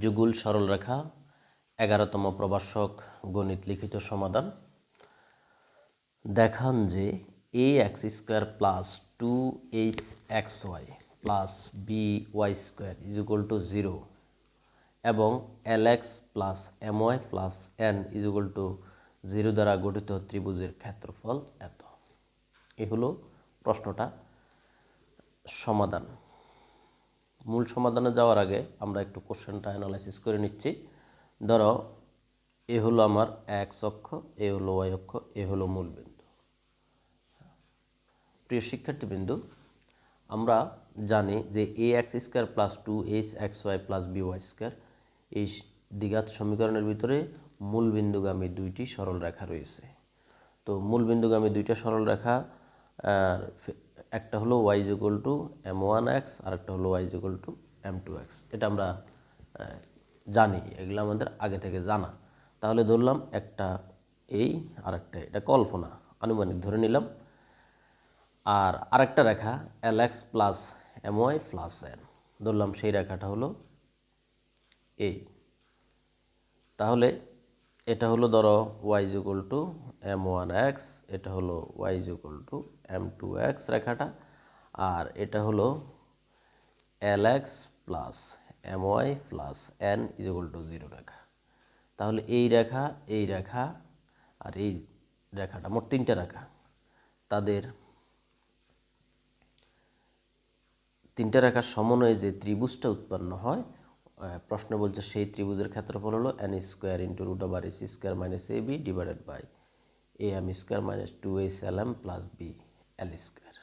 যুগুল সরলরেখা এগারোতম প্রভাষক গণিত লিখিত সমাধান। দেখান যে A X square plus two H X Y plus B Y square is equal to zero এবং L X plus M Y plus N is equal to zero দ্বারা গঠিত ত্রিভুজের ক্ষেত্রফল এত। এ হলো প্রশ্নটা। সমাধান। মূল সমাধানে যাওয়ার আগে আমরা একটু কোশ্চেনটা অ্যানালাইসিস করে নিচ্ছি। ধরো, এ হলো আমার এক্স অক্ষ, এ হলো ওয়াই অক্ষ, এ হলো মূল বিন্দু। প্রিয় শিক্ষার্থীবৃন্দু, আমরা জানি যে A X square plus two H X Y plus B Y square এই দ্বিঘাত সমীকরণের ভিতরে মূল বিন্দুগামী দুইটি সরল রেখা রয়েছে। তো মূল বিন্দুগামী দুইটা সরল রেখা একটা হলো Y equal to M one X আর একটা হলো Y equal to M two X এটা আমরা জানি, এগুলো আমাদের আগে থেকে জানা। তাহলে ধরলাম একটা এই আর একটা এটা কল্পনা, আনুমানিক ধরে নিলাম। আর আরেকটা রেখা L X plus M Y plus N ধরলাম সেই রেখাটা হলো এই তাহলে এটা হলো ধরো Y equal to M one X এটা হলো Y equal to M two X রেখাটা, আর এটা হলো L X plus M Y plus N equal to zero রেখা। তাহলে এই রেখা এই রেখা, আর এই রেখাটা মোট তিনটা রেখা। তাদের তিনটা রেখার সমন্বয়ে যে ত্রিভুজটা উৎপন্ন হয় প্রশ্ন বলছে, সেই ত্রিভুজের ক্ষেত্রফল হলো N square into root over S square minus A B divided by A M square minus two H L M plus B L square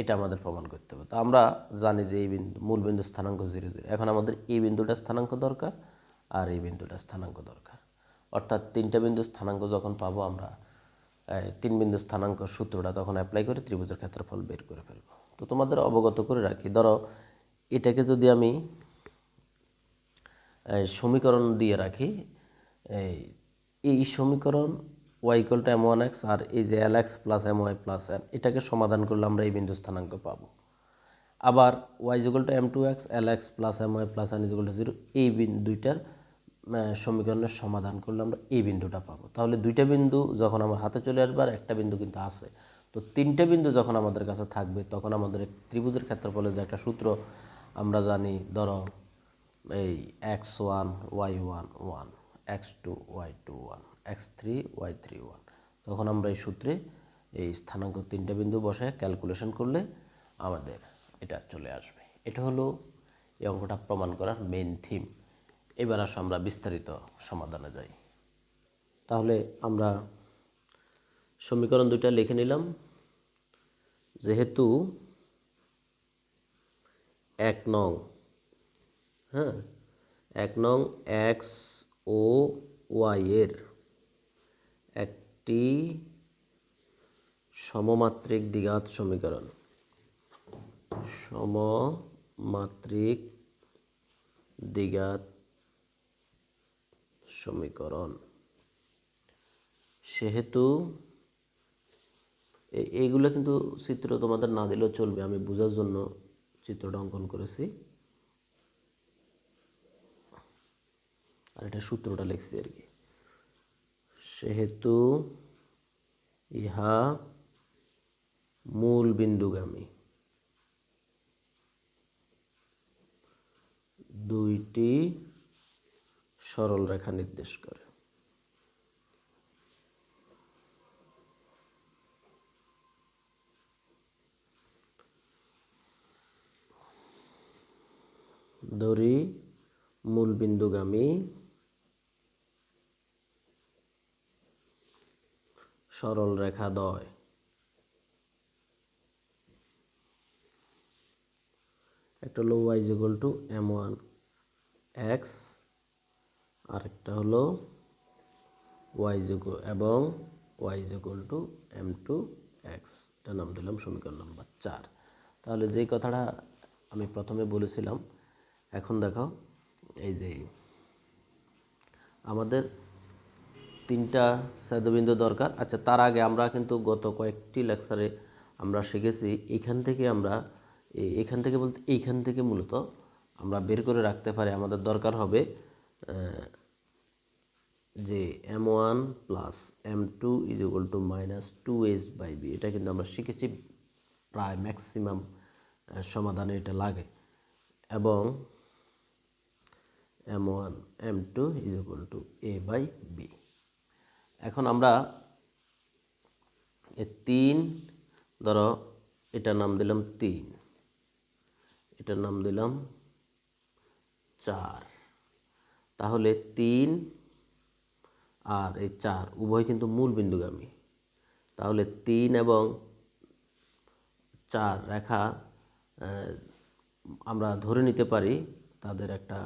এটা আমাদের প্রমাণ করতে হবে। তো আমরা জানি যে এই বিন্দু, মূল বিন্দু স্থানাঙ্ক জিরো জিরো এখন আমাদের এই বিন্দুটা স্থানাঙ্ক দরকার আর এই বিন্দুটা স্থানাঙ্ক দরকার। অর্থাৎ তিনটা বিন্দু স্থানাঙ্ক যখন পাবো আমরা তিন বিন্দু স্থানাঙ্ক সূত্রটা তখন অ্যাপ্লাই করে ত্রিভুজের ক্ষেত্রফল বের করে ফেলব। তো তোমাদের অবগত করে রাখি, ধরো এটাকে যদি আমি সমীকরণ দিয়ে রাখি। এই সমীকরণ Y equal to M one X আর এই যে L X plus M Y plus N এটাকে সমাধান করলে আমরা এই বিন্দু স্থানাঙ্ক পাবো। আবার Y equal to M two X L X plus M Y plus N equal to zero এই দুইটার সমীকরণের সমাধান করলে আমরা এই বিন্দুটা পাবো। তাহলে দুইটা বিন্দু যখন আমার হাতে চলে আসবে আর একটা বিন্দু কিন্তু আছে। তো তিনটে বিন্দু যখন আমাদের কাছে থাকবে, তখন আমাদের ত্রিভুজের ক্ষেত্রফলে যে একটা সূত্র, আমরা জানি ধরো এই X one Y one one X two Y two one X three Y three one তখন আমরা এই সূত্রে এই স্থানাঙ্ক তিনটা বিন্দু বসে ক্যালকুলেশন করলে আমাদের এটা চলে আসবে। এটা হলো এই অঙ্কটা প্রমাণ করার মেন থিম এবার আসো আমরা বিস্তারিত সমাধানে যাই। তাহলে আমরা সমীকরণ দুইটা লিখে নিলাম। যেহেতু এক নং হ্যাঁ এক নং এক্স ও ওয়াই এর একটি সমমাত্রিক দ্বিঘাত সমীকরণ। সমমাত্রিক দ্বিঘাত সমীকরণ। সেহেতু এইগুলো কিন্তু চিত্র তোমাদের না দিলেও চলবে, আমি বোঝার জন্য চিত্রটা অঙ্কন করেছি। আর এটা সূত্রটা লিখছি আর কি। সেহেতু ইহা মূল বিন্দুগামী। দুইটি সরল রেখা নির্দেশ করে। ধরি মূল সরল রেখা দয়। একটা হলো Y equal to M one X আরেকটা হলো ওয়াই এবং Y equal to M two X এটা নাম দিলাম সমীকরণ নাম্বার চার। তাহলে যেই কথাটা আমি প্রথমে বলেছিলাম, এখন দেখো এই যে আমাদের তিনটা স্বাদবিন্দু দরকার। আচ্ছা তার আগে আমরা কিন্তু গত কয়েকটি লেকচারে আমরা শিখেছি, এখান থেকে আমরা এখান থেকে বলতে এইখান থেকে মূলত আমরা বের করে রাখতে পারি। আমাদের দরকার হবে যে M one plus M two is equal to minus two S by B. এটা কিন্তু আমরা শিখেছি, প্রায় ম্যাক্সিমাম সমাধানে এটা লাগে। এবং M one, M two is equal to A by B. এখন আমরা তিন, ধরো, এটার নাম দিলাম তিন। এটার নাম দিলাম চার। তাহলে তিন আর এই চার উভয় কিন্তু মূল বিন্দুগামী। তাহলে তিন এবং চার রেখা আমরা ধরে নিতে পারি তাদের একটা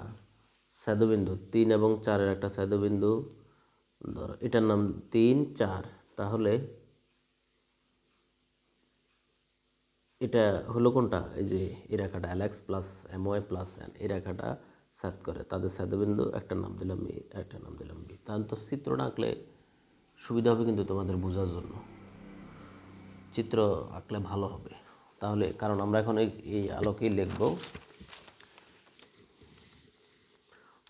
স্যাদবিন্দু। তিন এবং চারের একটা স্যাদবিন্দু ধরো এটার নাম তিন চার। তাহলে এটা হলো কোনটা? এই যে এই রেখাটা L X plus M Y plus N, এই রেখাটা সাত করে। তাদের সাদবিন্দু একটা নাম দিলাম এ, একটা নাম দিলাম বি। তাহলে তো চিত্রটা আঁকলে সুবিধা হবে কিন্তু তোমাদের বোঝার জন্য। চিত্র আঁকলে ভালো হবে। তাহলে, কারণ আমরা এখন এই আলোকেই লিখব।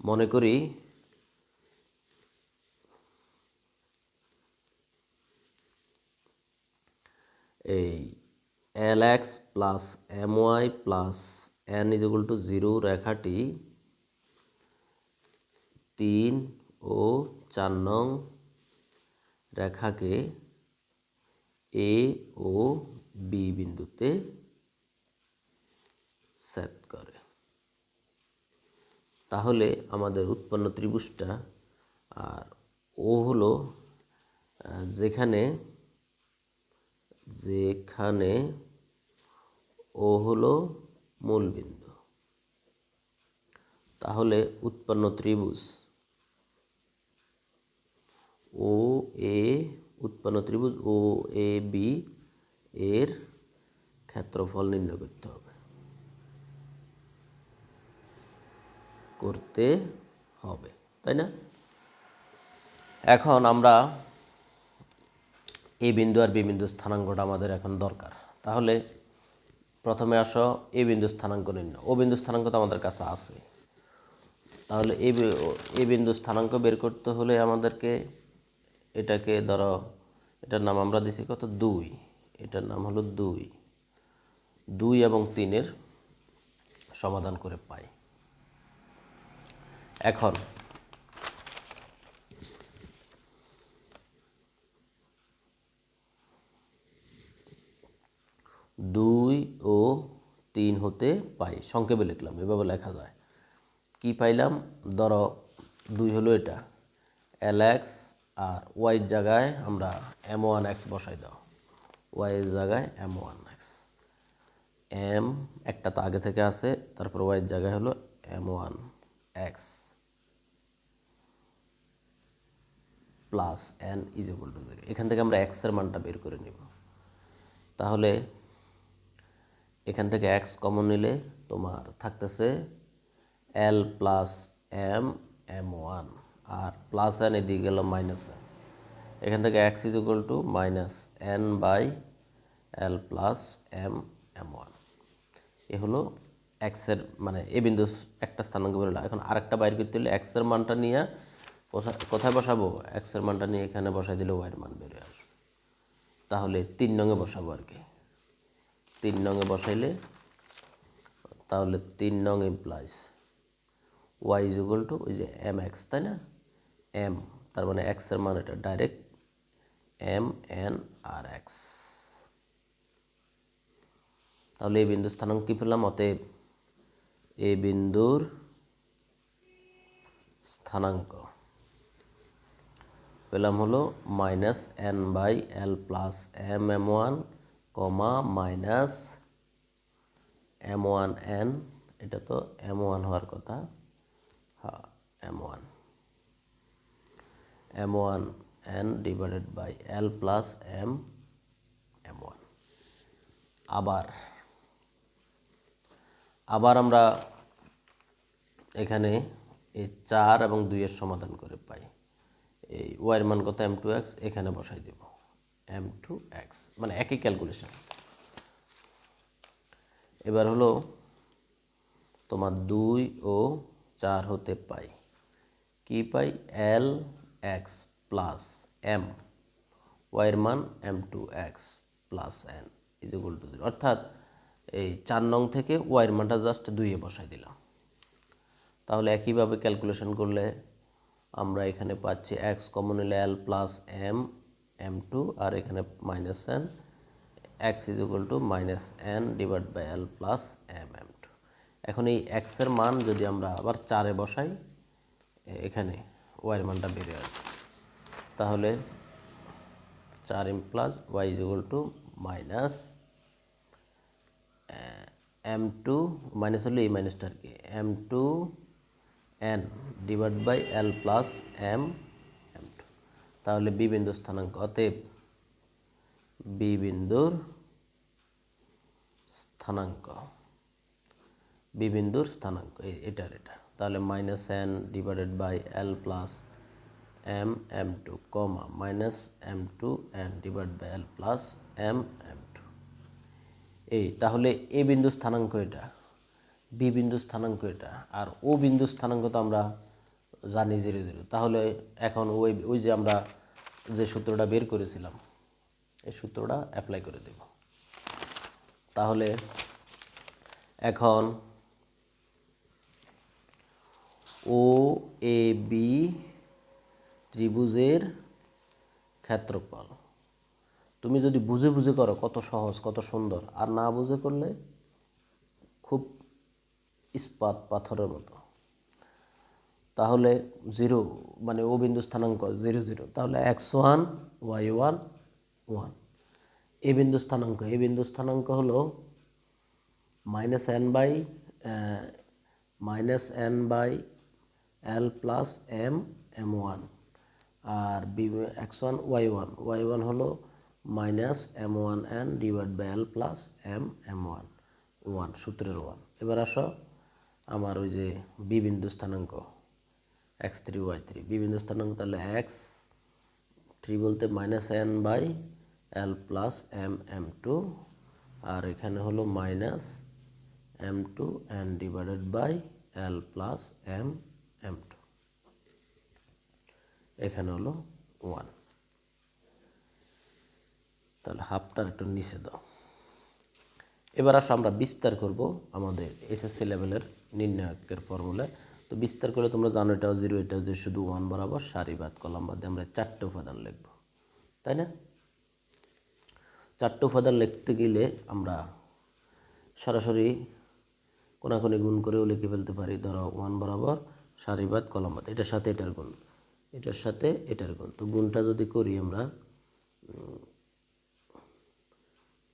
মনে করি এই L plus M Y plus N is to zero রেখাটি তিন ও চার নং রেখাকে এ ও বি বিন্দুতে সেট করে। তাহলে আমাদের উৎপন্ন ত্রিভুজটা আর ও হলো যেখানে যেখানে ও হলো মূল বিন্দু তাহলে উৎপন্ন ত্রিভুজ। ও, এ, উৎপন্ন ত্রিভুজ, ও, এ, বি এর ক্ষেত্রফল নির্ণয় করতে হবে। করতে হবে, তাই না? এখন আমরা এ বিন্দু আর বি বিন্দু স্থানাঙ্কটা আমাদের এখন দরকার। তাহলে প্রথমে আসো, এ বিন্দু স্থানাঙ্ক নির্ণয়। ও বিন্দু স্থানাঙ্ক তো আমাদের কাছে আছে। তাহলে এই এই বিন্দু স্থানাঙ্ক বের করতে হলে আমাদেরকে এটাকে ধরো, এটার নাম আমরা দিছি কত? দুই। এটার নাম হলো দুই। দুই এবং তিনের সমাধান করে পাই। এখন দুই ও তিন হতে পাই। সংক্ষেপে লিখলাম, এভাবে লেখা যায়। কি পাইলাম? ধরো, দুই হলো এটা। এল এক্স আর ওয়াইয়ের জায়গায় আমরা এম ওয়ান এক্স বসাই দাও। ওয়াইয়ের জায়গায় এম ওয়ান এক্স এম একটা তো আগে থেকে আছে, তারপর ওয়াইয়ের জায়গায় হলো M one X plus N is equal to zero এখান থেকে আমরা এক্সের মানটা বের করে নিব। তাহলে এখান থেকে এক্স কমন নিলে তোমার থাকতেছে L plus M M one আর প্লাস এন এদিকে গেল মাইনাস এন এখান থেকে X is equal to minus N by L plus M M one এ হলো এক্সের মানে এ বিন্দু একটা স্থানাঙ্ক বেরোলো। এখন আরেকটা বাইর করতে হলে এক্সের মানটা নিয়ে কোথা- কোথায় বসাবো? এক্সের মানটা নিয়ে এখানে বসাই দিলে ওয়াইয়ের মান বেরিয়ে আসবে। তাহলে তিন নঙে বসাবো আর কি। তিন নঙে বসাইলে, তাহলে তিন নং implies Y is equal to ওই যে এম এক্স তাই না? এম তার মানে এক্সের মান এটা ডাইরেক্ট এম এন আর এক্স তাহলে এই বিন্দু স্থানাঙ্ক কী পেলাম? অতএব এ বিন্দুর স্থানাঙ্ক পেলাম হলো minus N by L plus M M one comma minus M one N, এটা তো এম ওয়ান হওয়ার কথা। হ্যাঁ M one. M one N divided by L plus M M one. আবার আবার আমরা এখানে এই চার এবং দুইয়ের সমাধান করে পাই। এই ওয়াইয়ের মান কত? এম টু এক্স এখানে বসাই দেব। এম টু এক্স মানে একই ক্যালকুলেশন এবার হলো তোমার দুই ও চার হতে পাই। কি পাই? এল এক্স প্লাস এম ওয়াইয়ের মান M two X plus N is equal to zero অর্থাৎ এই চার নং থেকে ওয়াইয়ের মানটা জাস্ট দুইয়ে বসাই দিলাম। তাহলে একইভাবে ক্যালকুলেশন করলে আমরা এখানে পাচ্ছি X common L plus M M two আর এখানে minus N X is equal to minus N divide by L plus M M two এখন এই এক্সের মান যদি আমরা আবার চারে বসাই এখানে ওয়াইয়ের মানটা বেড়ে আসবে। তাহলে চার M plus Y is equal to minus M two minus হলে এই মাইনাসটা আর কি? M two N divide by L plus M তাহলে বি বিন্দুর স্থানাঙ্ক, অতএব বি বিন্দুর স্থানাঙ্ক, বি বিন্দুর স্থানাঙ্ক এটার এটা তাহলে minus N divided by L plus M M two comma minus M two N divide by L plus M M two এই, তাহলে এ বিন্দু স্থানাঙ্ক এটা, বি বিন্দু স্থানাঙ্ক এটা, আর ও বিন্দু স্থানাঙ্ক তো আমরা জানি জিরো জিরো। তাহলে এখন ওই ওই যে আমরা যে সূত্রটা বের করেছিলাম, এই সূত্রটা অ্যাপ্লাই করে দেব। তাহলে এখন ও এ বি ত্রিভুজের ক্ষেত্রফল। তুমি যদি বুঝে বুঝে করো কত সহজ, কত সুন্দর, আর না বুঝে করলে খুব ইস্পাত পাথরের মতো। তাহলে জিরো মানে ও বিন্দু স্থানাঙ্ক জিরো জিরো, তাহলে X one, Y one one. A বিন্দু স্থানাঙ্ক, এ বিন্দু স্থানাঙ্ক হলো minus N by minus N by L plus M M one. R B, X one, Y one Y one হলো minus M one N divide by L plus M M one one, সূত্রের one. এবার আসো আমার ওই যে B বিন্দু স্থানাঙ্ক। X three Y three B বিন্দু স্থানাঙ্ক তাহলে এক্স থ্রি বলতে minus N by L plus M M two আর এখানে হলো minus M two N divided by L plus M M two এখানে হলো ওয়ান তাহলে হাফটার একটু নিচে দাও। এবার আসো আমরা বিস্তার করব আমাদের এসএসসি লেভেলের নির্ণায়কের ফর্মুলা তো বিস্তার করলে তোমরা জানো এটাও জিরো এটাও জিরো শুধু ওয়ান বরাবর সারি বাদ কলাম বাদে আমরা চারটে উপাদান লিখব, তাই না? চারটে উপাদান লিখতে গেলে আমরা সরাসরি কোনাকুনি গুণ করেও লিখে ফেলতে পারি, ধরো ওয়ান বরাবর সারিবাদ কলমবাদ এটার সাথে এটার গুণ, এটার সাথে এটার গুণ, তো গুণটা যদি করি আমরা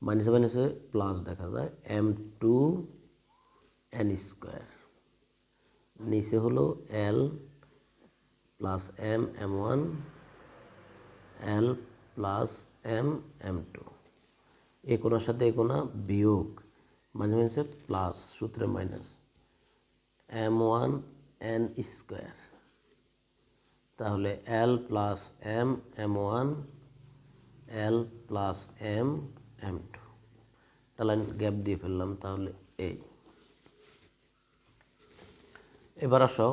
মাইনাসে মাইনাসে প্লাস দেখা যায় এম টু এন স্কোয়ার নিচে হলো L plus M M one L plus M M two এ কোনার সাথে এ কোনা বিয়োগ, মাঝে মাঝে প্লাস সূত্রে minus M one N square তাহলে L plus M M one L plus M M two একটা গ্যাপ দিয়ে ফেললাম, তাহলে এই। এবার আসো।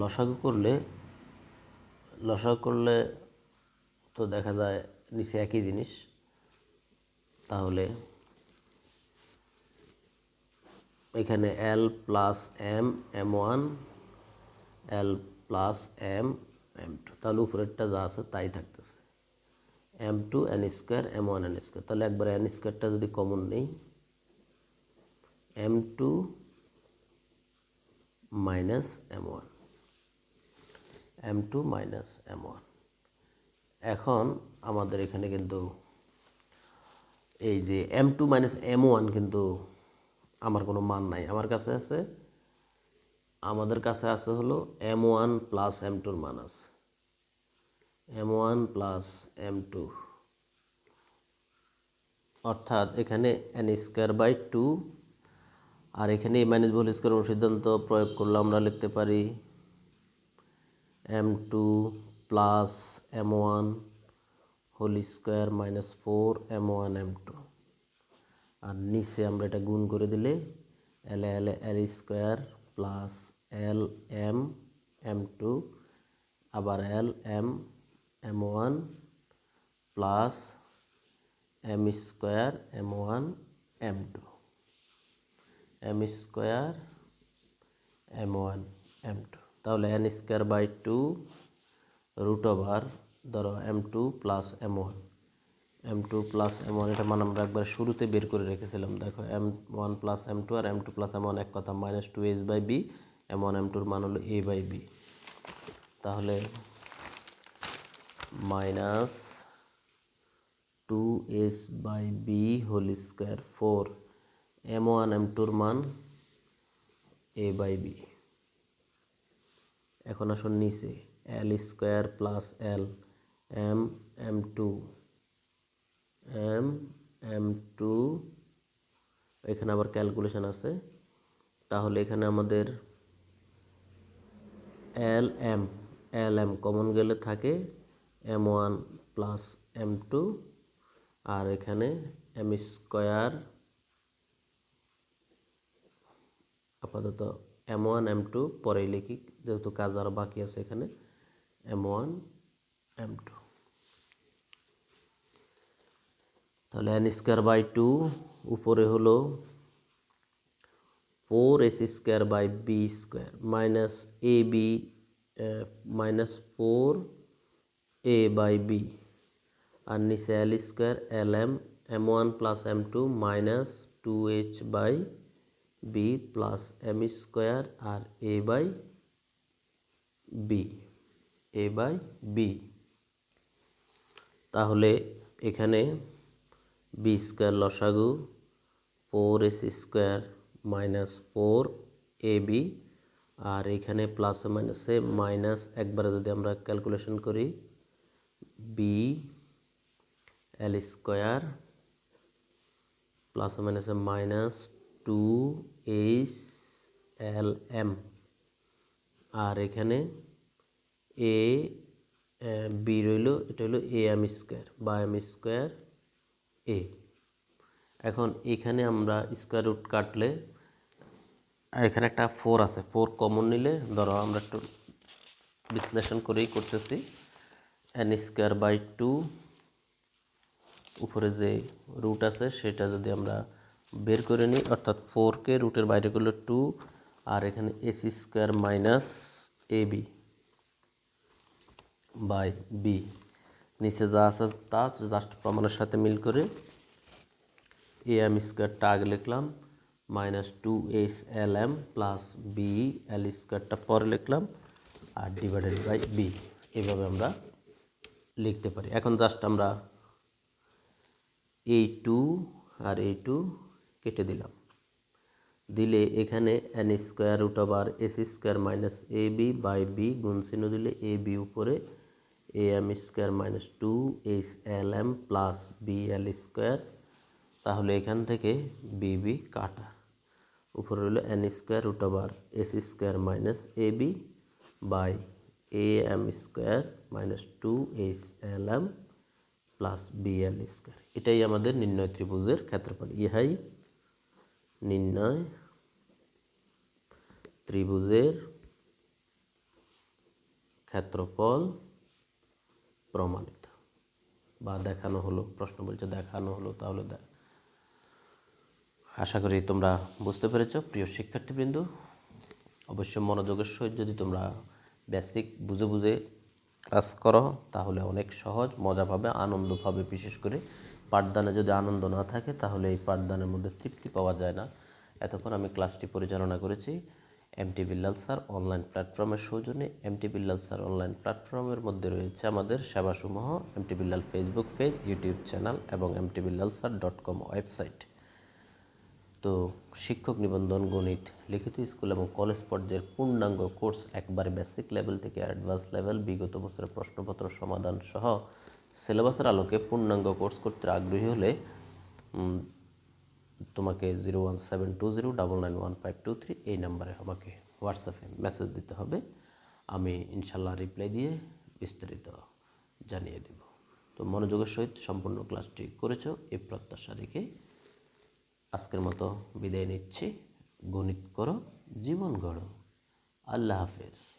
লসাগু করলে লসাগু করলে তো দেখা যায় নিচে একই জিনিস। তাহলে এখানে L plus M M one L plus M M two তাহলে উপরেরটা যা আছে তাই থাকতেছে। M two N square M one N square তাহলে একবার এন স্কোয়ারটা যদি কমন নেই M two minus M one M two minus M one এখন আমাদের এখানে কিন্তু এই যে M two minus M one কিন্তু আমার কোনো মান নাই। আমার কাছে আছে, আমাদের কাছে আছে হলো এম ওয়ান প্লাস এম টুর মান আছে। M one plus M two অর্থাৎ এখানে এন স্কোয়ার বাই টু আর এখানে মাইনাস হোল স্কোয়ার সিদ্ধান্ত প্রয়োগ করলে আমরা লিখতে পারি M two plus M one whole square minus four M one M two আর নিচে আমরা এটা গুণ করে দিলে L L L square plus L M M two আবার L M M one plus M square M one M two M square M one M two তাহলে N square by two root over ধরো M two plus M one M two plus M one এটা মান আমরা একবার শুরুতে বের করে রেখেছিলাম। দেখো M one plus M two আর M two plus M one এক কথা minus two H by B M one M টুর মান হলো এ বাই বি তাহলে minus two S by B whole square four M one M টুর মান A by B এখন আসুন নিচে L square plus L M M two M M two এখানে আবার calculation আছে। তাহলে এখানে আমাদের L M L M common গেলে থাকে M one plus M two আর এখানে এম স্কোয়ার আপাতত এম ওয়ান এম টু পরে লিখি, যেহেতু কাজ আরও বাকি আছে এখানে। এম ওয়ান এম টু তাহলে এন স্কোয়ার বাই টু উপরে হলো four S square by B square minus A B minus four A by B আর নিচে L square L M M one plus M two minus two H by B plus M square R A by B A by B তাহলে এখানে B square লসাগু four S square minus four A B আর এখানে plus মাইনাসে minus একবারে যদি আমরা calculation করি B L square plus মাইনাসে minus two H L M. আর এখানে এ বি রইল, এটা হলো এ এম স্কোয়ার, বা এম স্কোয়ার এ। এখন এখানে আমরা স্কোয়ার রুট কাটলে এখানে একটা ফোর আছে, ফোর কমন নিলে, ধরো আমরা একটু বিশ্লেষণ করেই করতেছি, এন স্কোয়ার বাই টু, উপরে যে রুট আছে, সেটা যদি আমরা বের করে নিই, অর্থাৎ ফোরকে রুটের বাইরে করলে টু আর এখানে AC square minus A B by B নিচে যা আছে তা জাস্ট প্রমাণের সাথে মিল করে এ এম স্কোয়ারটা আগে লিখলাম minus two S L M plus B L স্কোয়ারটা পরে লিখলাম, আর ডিভাইডেড বাই বি এভাবে আমরা লিখতে পারি। এখন জাস্ট আমরা এই টু আর এই টু কেটে দিলাম। দিলে এখানে N square root over S square minus A B by B গুণ চিহ্ন দিলে এ বি উপরে A M square minus two H L M plus B L square তাহলে এখান থেকে বি বি কাটা। উপরে হলো N square root over S square minus A B by A M square minus two H L M plus B L square এটাই আমাদের নির্ণয় ত্রিভুজের ক্ষেত্রফল। ইহাই নির্ণয়, ত্রিভুজের ক্ষেত্রফল প্রমাণিত। বা দেখানো হলো, প্রশ্ন বলছে দেখানো হলো, তাহলে আশা করি তোমরা বুঝতে পেরেছ। প্রিয় শিক্ষার্থীবৃন্দ, অবশ্যই মনোযোগের সহিত যদি তোমরা বেসিক বুঝে বুঝে কাজ করো, তাহলে অনেক সহজ, মজা পাবে আনন্দ পাবে বিশেষ করে পাঠদানে যদি আনন্দ না থাকে, তাহলে এই পাঠদানের মধ্যে তৃপ্তি পাওয়া যায় না। এতক্ষণ আমি ক্লাসটি পরিচালনা করেছি এমটি বিল্লাল স্যার, অনলাইন প্ল্যাটফর্মের সৌজন্যে। এমটি বিল্লাল স্যার অনলাইন প্ল্যাটফর্মের মধ্যে রয়েছে আমাদের সেবাসমূহ MT Billal Facebook page, YouTube channel এবং MT Billal sir dot com website. তো শিক্ষক নিবন্ধন, গণিত, লিখিত স্কুল এবং কলেজ পর্যায়ের পূর্ণাঙ্গ কোর্স একবারে বেসিক লেভেল থেকে অ্যাডভান্স লেভেল বিগত বছরের প্রশ্নপত্র সমাধান সহ সিলেবাসের আলোকে পূর্ণাঙ্গ কোর্স করতে আগ্রহী হলে তোমাকে zero one seven two zero double nine one five two three এই নাম্বারে আমাকে হোয়াটসঅ্যাপে মেসেজ দিতে হবে। আমি ইনশাল্লাহ রিপ্লাই দিয়ে বিস্তারিত জানিয়ে দেব। তো মনোযোগের সহিত সম্পূর্ণ ক্লাসটি করেছ এই প্রত্যাশা রেখে আজকের মতো বিদায় নিচ্ছি। গণিত করো, জীবন গড়ো। আল্লাহ হাফেজ।